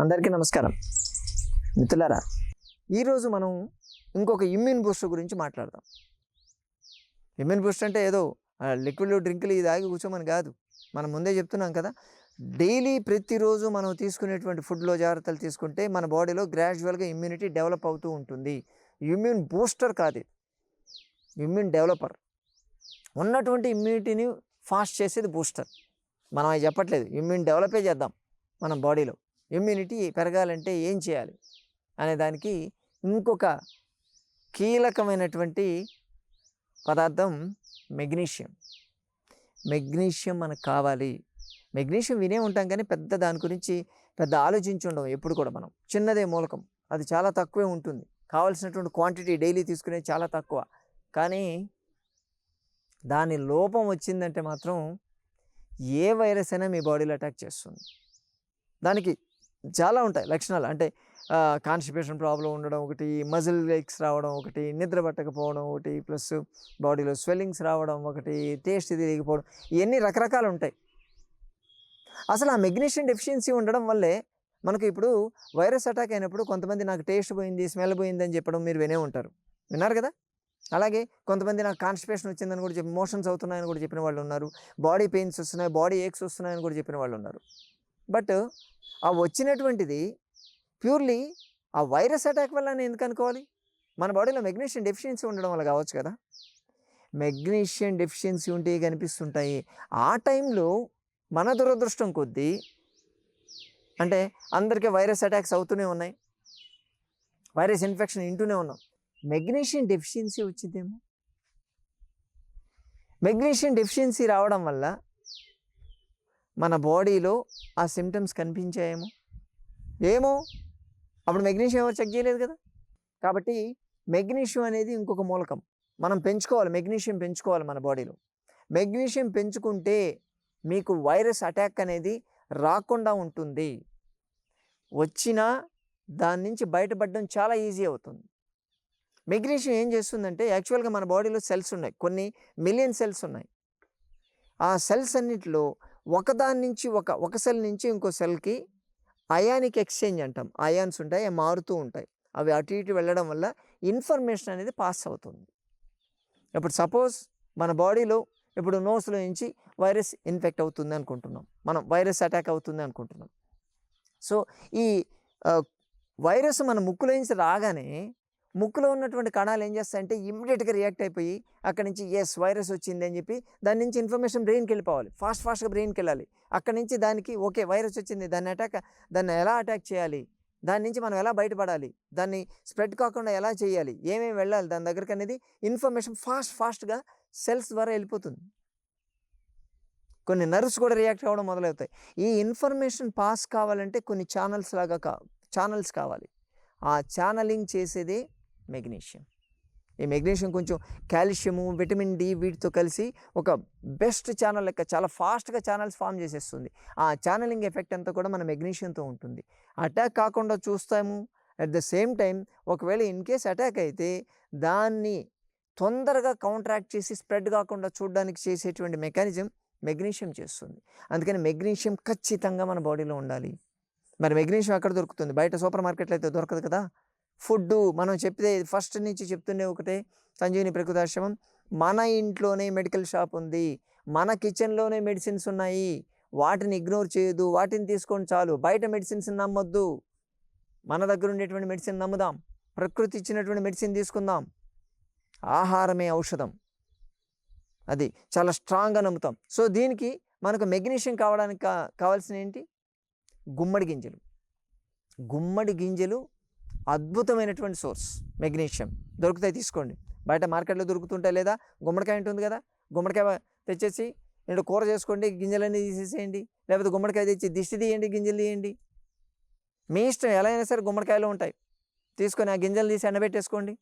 అందరికీ నమస్కారం. మిత్రులారా ఈరోజు మనం ఇంకొక ఇమ్యూన్ బూస్టర్ గురించి మాట్లాడదాం. ఇమ్యూన్ బూస్టర్ అంటే ఏదో లిక్విడ్ డ్రింకులు ఇది ఆగి కూర్చోమని కాదు. మనం ముందే చెప్తున్నాం కదా డైలీ ప్రతిరోజు మనం తీసుకునేటువంటి ఫుడ్లో జాగ్రత్తలు తీసుకుంటే మన బాడీలో గ్రాడ్యువల్గా ఇమ్యూనిటీ డెవలప్ అవుతూ ఉంటుంది. ఇమ్యూన్ బూస్టర్ కాదు ఇమ్యూన్ డెవలపర్. ఉన్నటువంటి ఇమ్యూనిటీని ఫాస్ట్ చేసేది బూస్టర్. మనం అది చెప్పట్లేదు. ఇమ్యూన్ డెవలపే చేద్దాం మన బాడీలో. ఇమ్యూనిటీ పెరగాలంటే ఏం చేయాలి? అనే దానికి ఇంకొక కీలకమైనటువంటి పదార్థం మెగ్నీషియం. మెగ్నీషియం మనకు కావాలి. మెగ్నీషియం వినే ఉంటాం కానీ పెద్ద దాని గురించి పెద్ద ఆలోచించి ఉండం ఎప్పుడు కూడా మనం. చిన్నదే మూలకం. అది చాలా తక్కువే ఉంటుంది. కావాల్సినటువంటి క్వాంటిటీ డైలీ తీసుకునేది చాలా తక్కువ. కానీ దాని లోపం వచ్చిందంటే మాత్రం ఏ వైరస్ అయినా మీ బాడీలో అటాక్ చేస్తుంది. దానికి చాలా ఉంటాయి లక్షణాలు. అంటే కాన్స్టిపేషన్ ప్రాబ్లం ఉండడం ఒకటి మజిల్ లెగ్స్ రావడం ఒకటి నిద్ర పట్టకపోవడం ఒకటి ప్లస్ బాడీలో స్వెల్లింగ్స్ రావడం ఒకటి టేస్ట్ తిరిగిపోవడం ఇవన్నీ రకరకాలు ఉంటాయి. అసలు ఆ మెగ్నీషియం డెఫిషియన్సీ ఉండడం వల్లే మనకు ఇప్పుడు వైరస్ అటాక్ అయినప్పుడు కొంతమంది నాకు టేస్ట్ పోయింది స్మెల్ పోయింది అని చెప్పడం మీరు వినే ఉంటారు. విన్నారు కదా? అలాగే కొంతమంది నాకు కాన్స్టిపేషన్ వచ్చిందని కూడా చెప్పి మోషన్స్ అవుతున్నాయని కూడా చెప్పిన వాళ్ళు ఉన్నారు. బాడీ పెయిన్స్ వస్తున్నాయి బాడీ ఏక్స్ వస్తున్నాయని కూడా చెప్పిన వాళ్ళు ఉన్నారు. బట్ ఆ వచ్చినటువంటిది ప్యూర్లీ ఆ వైరస్ అటాక్ వల్ల నేను ఎందుకు అనుకోవాలి? మన బాడీలో మెగ్నీషియం డెఫిషియన్సీ ఉండడం వల్ల కావచ్చు కదా? మెగ్నీషియం డెఫిషియన్సీ ఉంటే కనిపిస్తుంటాయి. ఆ టైంలో మన దురదృష్టం కొద్దీ అంటే అందరికీ వైరస్ అటాక్స్ అవుతూనే ఉన్నాయి. వైరస్ ఇన్ఫెక్షన్ ఇంటూనే ఉన్నాం. మెగ్నీషియం డెఫిషియన్సీ వచ్చిందేమో? మెగ్నీషియం డెఫిషియన్సీ రావడం వల్ల మన బాడీలో ఆ సిమ్టమ్స్ కనిపించాయేమో? ఏమో? అప్పుడు మెగ్నీషియం ఎవరు చెక్ చేయలేదు కదా? కాబట్టి మెగ్నీషియం అనేది ఇంకొక మూలకం. మనం పెంచుకోవాలి మెగ్నీషియం పెంచుకోవాలి మన బాడీలో. మెగ్నీషియం పెంచుకుంటే మీకు వైరస్ అటాక్ అనేది రాకుండా ఉంటుంది. వచ్చినా దాని నుంచి బయటపడడం చాలా ఈజీ అవుతుంది. మెగ్నీషియం ఏం చేస్తుందంటే యాక్చువల్గా మన బాడీలో సెల్స్ ఉన్నాయి. కొన్ని మిలియన్ సెల్స్ ఉన్నాయి. ఆ సెల్స్ అన్నిటిలో ఒకదాని నుంచి ఒక ఒక సెల్ నుంచి ఇంకో సెల్కి అయానిక్ ఎక్స్చేంజ్ అంటాం. అయాన్స్ ఉంటాయి అవి మారుతూ ఉంటాయి. అవి అటు ఇటు వెళ్ళడం వల్ల ఇన్ఫర్మేషన్ అనేది పాస్ అవుతుంది. ఇప్పుడు సపోజ్ మన బాడీలో ఇప్పుడు నోస్లో నుంచి వైరస్ ఇన్ఫెక్ట్ అవుతుంది అనుకుంటున్నాం. మనం వైరస్ అటాక్ అవుతుంది అనుకుంటున్నాం. సో ఈ వైరస్ మన ముక్కులో నుంచి రాగానే ముక్కులో ఉన్నటువంటి కణాలు ఏం చేస్తాయంటే ఇమ్మీడియట్గా రియాక్ట్ అయిపోయి అక్కడి నుంచి ఎస్ వైరస్ వచ్చింది అని చెప్పి దాని నుంచి ఇన్ఫర్మేషన్ బ్రెయిన్కి వెళ్ళిపోవాలి. ఫాస్ట్ ఫాస్ట్గా బ్రెయిన్కి వెళ్ళాలి. అక్కడి నుంచి దానికి ఓకే వైరస్ వచ్చింది దాన్ని అటాక్ దాన్ని ఎలా అటాక్ చేయాలి? దాని నుంచి మనం ఎలా బయటపడాలి? దాన్ని స్ప్రెడ్ కాకుండా ఎలా చేయాలి? ఏమేమి వెళ్ళాలి? దాని దగ్గరికి అనేది ఇన్ఫర్మేషన్ ఫాస్ట్ ఫాస్ట్గా సెల్స్ ద్వారా వెళ్ళిపోతుంది. కొన్ని నర్వ్స్ కూడా రియాక్ట్ అవ్వడం మొదలవుతాయి. ఈ ఇన్ఫర్మేషన్ పాస్ కావాలంటే కొన్ని ఛానల్స్ లాగా కా ఛానల్స్ కావాలి. ఆ ఛానలింగ్ చేసేదే మెగ్నీషియం. ఈ మెగ్నీషియం కొంచెం కాల్షియము విటమిన్ డి వీటితో కలిసి ఒక బెస్ట్ ఛానల్ లెక్క చాలా ఫాస్ట్గా ఛానల్స్ ఫామ్ చేసేస్తుంది. ఆ ఛానలింగ్ ఎఫెక్ట్ అంతా కూడా మన మెగ్నీషియంతో ఉంటుంది. అటాక్ కాకుండా చూస్తాము. అట్ ద సేమ్ టైం ఒకవేళ ఇన్ కేస్ అటాక్ అయితే దాన్ని తొందరగా కౌంట్రాక్ట్ చేసి స్ప్రెడ్ కాకుండా చూడడానికి చేసేటువంటి మెకానిజం మెగ్నీషియం చేస్తుంది. అందుకని మెగ్నీషియం ఖచ్చితంగా మన బాడీలో ఉండాలి. మరి మెగ్నీషియం ఎక్కడ దొరుకుతుంది? బయట సూపర్ మార్కెట్లో అయితే దొరకదు కదా? ఫుడ్ మనం చెప్తే ఫస్ట్ నుంచి చెప్తుండే ఒకటే సంజీవిని ప్రకృతాశ్రమం. మన ఇంట్లోనే మెడికల్ షాప్ ఉంది. మన కిచెన్లోనే మెడిసిన్స్ ఉన్నాయి. వాటిని ఇగ్నోర్ చేయొద్దు. వాటిని తీసుకొని చాలు. బయట మెడిసిన్స్ నమ్మొద్దు. మన దగ్గర ఉండేటువంటి మెడిసిన్ నమ్ముదాం. ప్రకృతి ఇచ్చినటువంటి మెడిసిన్ తీసుకుందాం. ఆహారమే ఔషధం. అది చాలా స్ట్రాంగ్గా నమ్ముతాం. సో దీనికి మనకు మెగ్నీషియం కావడానికి కావాల్సిన ఏంటి? గుమ్మడి గింజలు. గుమ్మడి గింజలు అద్భుతమైనటువంటి సోర్స్ మెగ్నీషియం. దొరుకుతాయి తీసుకోండి. బయట మార్కెట్లో దొరుకుతుంటే లేదా? గుమ్మడికాయ ఉంటుంది కదా? గుమ్మడికాయ తెచ్చేసి నేను కూర చేసుకోండి గింజలన్నీ తీసేసేయండి. లేకపోతే గుమ్మడికాయ తెచ్చి దిష్టి తీయండి గింజలు తీయండి. మీ ఇష్టం ఎలా అయినా సరే గుమ్మడికాయలు ఉంటాయి. తీసుకొని ఆ గింజలు తీసి ఎండబెట్టేసుకోండి.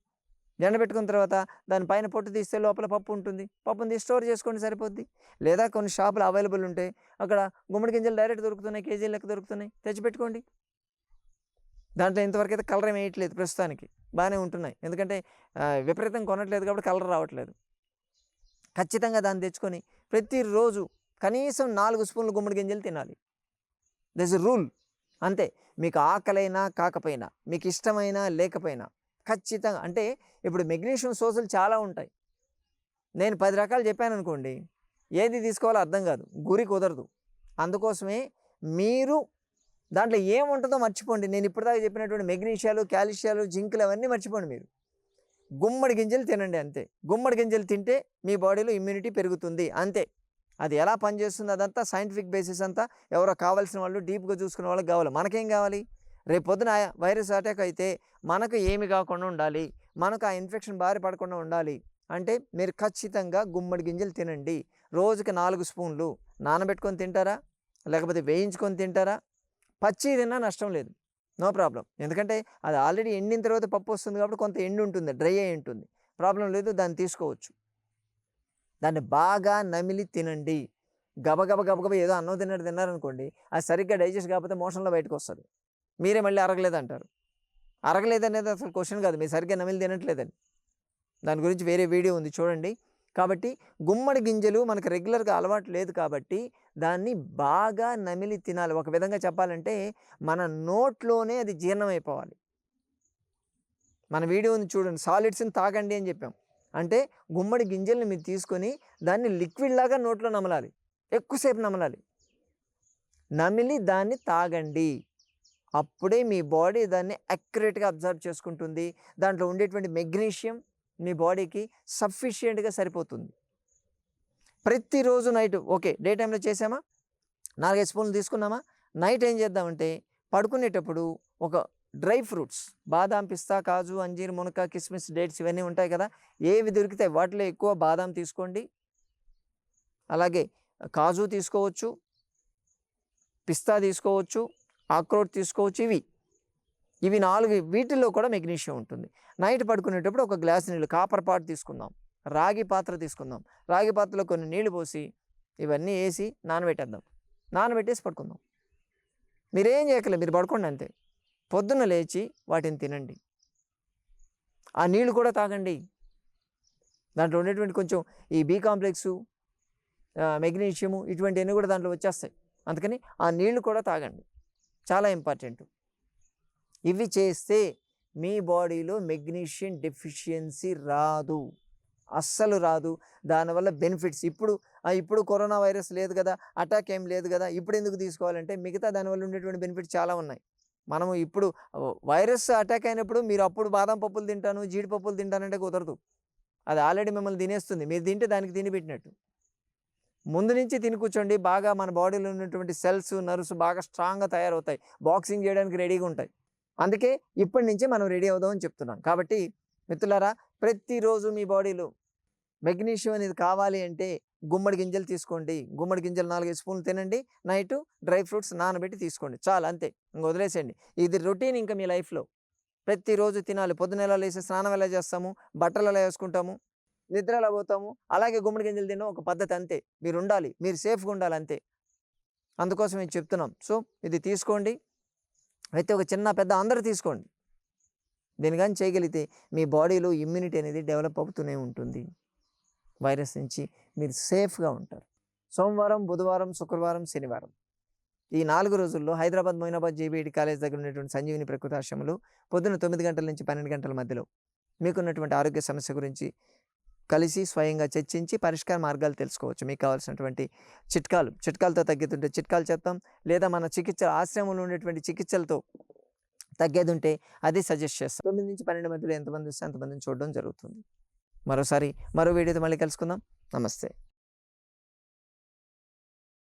ఎండబెట్టుకున్న తర్వాత దానిపైన పొట్టు తీస్తే లోపల పప్పు ఉంటుంది. పప్పుని తీసి స్టోర్ చేసుకోండి సరిపోద్ది. లేదా కొన్ని షాపులు అవైలబుల్ ఉంటాయి అక్కడ గుమ్మడి గింజలు డైరెక్ట్ దొరుకుతున్నాయి కేజీ లెక్క దొరుకుతున్నాయి. తెచ్చిపెట్టుకోండి. దాంట్లో ఇంతవరకు అయితే కలర్ ఏం వేయట్లేదు ప్రస్తుతానికి. బాగానే ఉంటున్నాయి. ఎందుకంటే విపరీతం కొనట్లేదు కాబట్టి కలర్ రావట్లేదు. ఖచ్చితంగా దాన్ని తెచ్చుకొని ప్రతిరోజు కనీసం నాలుగు స్పూన్లు గుమ్మడి గింజలు తినాలి. దిస్ రూల్ అంతే. మీకు ఆకలైనా కాకపోయినా మీకు ఇష్టమైనా లేకపోయినా ఖచ్చితంగా అంటే ఇప్పుడు మెగ్నీషియం సోసులు చాలా ఉంటాయి. నేను పది రకాలు చెప్పాను అనుకోండి ఏది తీసుకోవాలో అర్థం కాదు. గురి కుదరదు. అందుకోసమే మీరు దాంట్లో ఏముంటుందో మర్చిపోండి. నేను ఇప్పటిదాకా చెప్పినటువంటి మెగ్నీషియాలు కాల్షియాలు జింకులు అవన్నీ మర్చిపోండి మీరు. గుమ్మడి గింజలు తినండి అంతే. గుమ్మడి గింజలు తింటే మీ బాడీలో ఇమ్యూనిటీ పెరుగుతుంది అంతే. అది ఎలా పనిచేస్తుంది అదంతా సైంటిఫిక్ బేసిస్ అంతా ఎవరో కావాల్సిన వాళ్ళు డీప్గా చూసుకునే వాళ్ళకి కావాలి. మనకేం కావాలి? రేపు పొద్దున వైరస్ అటాక్ అయితే మనకు ఏమి కాకుండా ఉండాలి? మనకు ఆ ఇన్ఫెక్షన్ బారి పడకుండా ఉండాలి అంటే మీరు ఖచ్చితంగా గుమ్మడి గింజలు తినండి. రోజుకి నాలుగు స్పూన్లు నానబెట్టుకొని తింటారా? లేకపోతే వేయించుకొని తింటారా? పచ్చి తిన్నా నష్టం లేదు. No problem. ఎందుకంటే అది ఆల్రెడీ ఎండిన తర్వాత పప్పు వస్తుంది కాబట్టి కొంత ఎండు ఉంటుంది డ్రై అయి ఉంటుంది. ప్రాబ్లం లేదు దాన్ని తీసుకోవచ్చు. దాన్ని బాగా నమిలి తినండి. గబగబ గబగబ ఏదో అన్నం తిన్నట్టు తిన్నారనుకోండి అది సరిగ్గా డైజెస్ట్ కాకపోతే మోషన్లో బయటకు వస్తుంది మీరే మళ్ళీ అరగలేదు అంటారు అరగలేదు అనేది అసలు క్వశ్చన్ కాదు. మీరు సరిగ్గా నమిలి తినట్లేదని దాని గురించి వేరే వీడియో ఉంది చూడండి. కాబట్టి గుమ్మడి గింజలు మనకు రెగ్యులర్గా అలవాటు లేదు కాబట్టి దాన్ని బాగా నమిలి తినాలి. ఒక విధంగా చెప్పాలంటే మన నోట్లోనే అది జీర్ణమైపోవాలి. మన వీడియో ఉంది చూడండి. సాలిడ్స్ని తాగండి అని చెప్పాం. అంటే గుమ్మడి గింజల్ని మీరు తీసుకొని దాన్ని లిక్విడ్ లాగా నోట్లో నమలాలి. ఎక్కువసేపు నమలాలి. నమిలి దాన్ని తాగండి. అప్పుడే మీ బాడీ దాన్ని అక్యురేట్గా అబ్జర్వ్ చేసుకుంటుంది. దాంట్లో ఉండేటువంటి మెగ్నీషియం మీ బాడీకి సఫిషియెంట్గా సరిపోతుంది. ప్రతిరోజు నైట్ ఓకే డే టైంలో చేసామా నాలుగైదు స్పూన్లు తీసుకున్నామా? నైట్ ఏం చేద్దామంటే పడుకునేటప్పుడు ఒక డ్రై ఫ్రూట్స్ బాదాం పిస్తా కాజు అంజీర్ మునక కిస్మిస్ డేట్స్ ఇవన్నీ ఉంటాయి కదా ఏవి దొరికితే వాటిలో ఎక్కువ బాదాం తీసుకోండి. అలాగే కాజు తీసుకోవచ్చు పిస్తా తీసుకోవచ్చు ఆక్రోట్ తీసుకోవచ్చు ఇవి. ఇవి నాలుగు వీటిల్లో కూడా మెగ్నీషియం ఉంటుంది. నైట్ పడుకునేటప్పుడు ఒక గ్లాస్ నీళ్ళు కాపర్ పాట్ తీసుకుందాం. రాగి పాత్ర తీసుకుందాం. రాగి పాత్రలో కొన్ని నీళ్ళు పోసి ఇవన్నీ వేసి నానబెట్టేద్దాం. నానబెట్టేసి పడుకుందాం. మీరేం చేయకలేదు మీరు పడుకోండి అంతే. పొద్దున్న లేచి వాటిని తినండి. ఆ నీళ్ళు కూడా తాగండి. దాంట్లో ఉండేటువంటి కొంచెం ఈ బీ కాంప్లెక్సు మెగ్నీషియము ఇటువంటివన్నీ కూడా దాంట్లో వచ్చేస్తాయి. అందుకని ఆ నీళ్ళు కూడా తాగండి. చాలా ఇంపార్టెంట్. ఇవి చేస్తే మీ బాడీలో మెగ్నీషియం డెఫిషియన్సీ రాదు. అస్సలు రాదు. దానివల్ల బెనిఫిట్స్ ఇప్పుడు ఇప్పుడు కరోనా వైరస్ లేదు కదా అటాక్ ఏం లేదు కదా ఇప్పుడు ఎందుకు తీసుకోవాలంటే మిగతా దానివల్ల ఉండేటువంటి బెనిఫిట్స్ చాలా ఉన్నాయి. మనము ఇప్పుడు వైరస్ అటాక్ అయినప్పుడు మీరు అప్పుడు బాదం పప్పులు తింటాను జీడిపప్పులు తింటానంటే కుదరదు. అది ఆల్రెడీ మిమ్మల్ని తినేస్తుంది. మీరు తింటే దానికి తిని పెట్టినట్టు ముందు నుంచి తిని కూర్చోండి. బాగా మన బాడీలో ఉన్నటువంటి సెల్స్ నర్వ్స్ బాగా స్ట్రాంగ్గా తయారవుతాయి. బాక్సింగ్ చేయడానికి రెడీగా ఉంటాయి. అందుకే ఇప్పటి నుంచి మనం రెడీ అవుదామని చెప్తున్నాం. కాబట్టి మిత్రులారా ప్రతిరోజు మీ బాడీలో మెగ్నీషియం అనేది కావాలి అంటే గుమ్మడి గింజలు తీసుకోండి. గుమ్మడి గింజలు నాలుగైదు స్పూన్లు తినండి. నైట్ డ్రై ఫ్రూట్స్ నానబెట్టి తీసుకోండి. చాలు అంతే. ఇంక వదిలేసేయండి. ఇది రొటీన్ ఇంకా మీ లైఫ్లో. ప్రతిరోజు తినాలి. పొద్దున ఎలా లేసి స్నానం ఎలా చేస్తాము? బట్టలు ఎలా వేసుకుంటాము? నిద్ర ఎలా పోతాము? అలాగే గుమ్మడి గింజలు తినడం ఒక పద్ధతి అంతే. మీరు ఉండాలి. మీరు సేఫ్గా ఉండాలి అంతే. అందుకోసం మేము చెప్తున్నాం. సో ఇది తీసుకోండి. అయితే ఒక చిన్న పెద్ద అందరూ తీసుకోండి. దీని కానీ చేయగలిగితే మీ బాడీలో ఇమ్యూనిటీ అనేది డెవలప్ అవుతూనే ఉంటుంది. వైరస్ నుంచి మీరు సేఫ్గా ఉంటారు. సోమవారం బుధవారం శుక్రవారం శనివారం. ఈ నాలుగు రోజుల్లో హైదరాబాద్ మొయినాబాద్ జేబీఈడి కాలేజ్ దగ్గర ఉన్నటువంటి సంజీవిని ప్రకృతాశ్రమంలో పొద్దున్న తొమ్మిది గంటల నుంచి పన్నెండు గంటల మధ్యలో మీకున్నటువంటి ఆరోగ్య సమస్య గురించి కలిసి స్వయంగా చర్చించి పరిష్కార మార్గాలు తెలుసుకోవచ్చు. మీకు కావాల్సినటువంటి చిట్కాలు చిట్కాలతో తగ్గుతుంటే చిట్కాలు చెప్తాం లేదా మన చికిత్స ఆశ్రమంలో ఉండేటువంటి చికిత్సలతో తగ్గేది ఉంటే అది సజెస్ట్ చేస్తాం. తొమ్మిది నుంచి పన్నెండు మధ్యలో ఎంతమంది వస్తే అంతమందిని చూడడం జరుగుతుంది. మరోసారి మరో వీడియోతో మళ్ళీ కలుసుకుందాం. నమస్తే.